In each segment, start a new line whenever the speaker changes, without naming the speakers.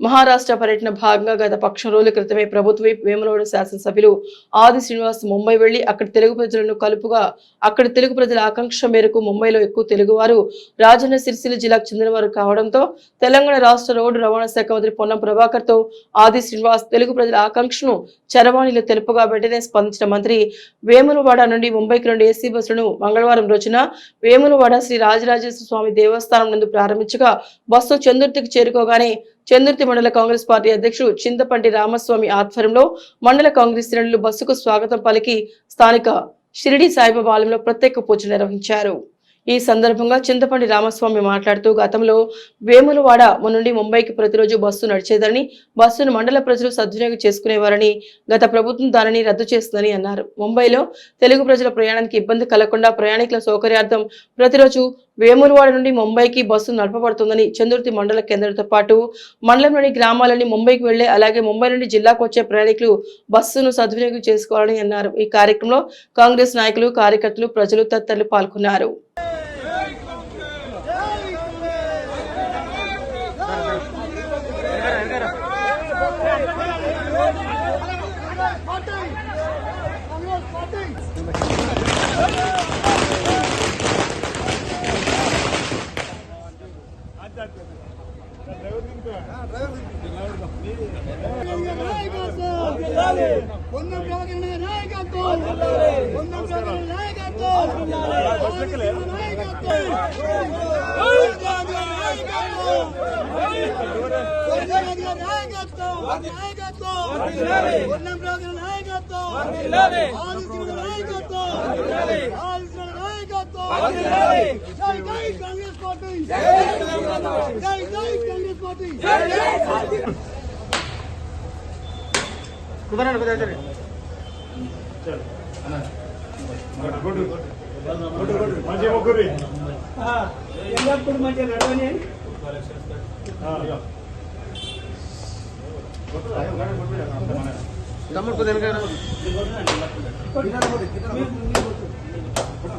మహారాష్ట్ర పర్యటన భాగంగా గత పక్షం రోజుల క్రితమే ప్రభుత్వ విప్ వేములవాడ శాసనసభ్యులు ఆది శ్రీనివాస్ ముంబై వెళ్ళి అక్కడ తెలుగు ప్రజలను కలుపుగా అక్కడ తెలుగు ప్రజల ఆకాంక్ష మేరకు ముంబైలో ఎక్కువ తెలుగువారు రాజన్న సిరిసిల్ల జిల్లాకు చెందినవారు కావడంతో తెలంగాణ రాష్ట్ర రోడ్డు రవాణా శాఖ మంత్రి పొన్నం ప్రభాకర్తో ఆది శ్రీనివాస్ తెలుగు ప్రజల ఆకాంక్షను చరవాణిలో తెలుపుగా వెంటనే స్పందించిన మంత్రి వేములవాడ నుండి ముంబైకి రెండు ఏసీ బస్సులను మంగళవారం రోజున వేములవాడ శ్రీ రాజరాజేశ్వర స్వామి దేవస్థానం నందు ప్రారంభించగా బస్సు చందుర్తికి చేరుకోగానే చందుర్తి మండల కాంగ్రెస్ పార్టీ అధ్యక్షుడు చింతపంటి రామస్వామి ఆధ్వర్యంలో మండల కాంగ్రెస్ శ్రేణులు బస్సుకు స్వాగతం పలికి స్థానిక షిరిడి సాయిబాబా ఆలయంలో ప్రత్యేక పూజ నిర్వహించారు. ఈ సందర్భంగా చింతపండి రామస్వామి మాట్లాడుతూ గతంలో వేములవాడ నుండి ముంబైకి ప్రతిరోజు బస్సు నడిచేదని బస్సును మండల ప్రజలు సద్వినియోగం చేసుకునేవారని గత ప్రభుత్వం దానిని రద్దు చేస్తుందని అన్నారు. ముంబైలో తెలుగు ప్రజల ప్రయాణానికి ఇబ్బంది కలగకుండా ప్రయాణికుల సౌకర్యార్థం ప్రతిరోజు వేములవాడ నుండి ముంబైకి బస్సు నడపబడుతుందని చందుర్తి మండల కేంద్రంతో పాటు మండలంలోని గ్రామాలని ముంబైకి వెళ్ళే అలాగే ముంబై నుండి జిల్లాకు వచ్చే ప్రయాణికులు బస్సును సద్వినియోగం చేసుకోవాలని అన్నారు. ఈ కార్యక్రమంలో కాంగ్రెస్ నాయకులు కార్యకర్తలు ప్రజలు తదితరులు పాల్గొన్నారు.
నాయకత్వం! నాయకత్వం
మంచి ముగ్గురి
ఎల్లప్పుడు మంచిగా నడవని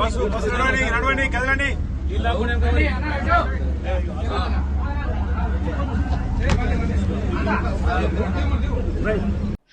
బస్సు బస్సు నడవండి నడవండి కదలండి.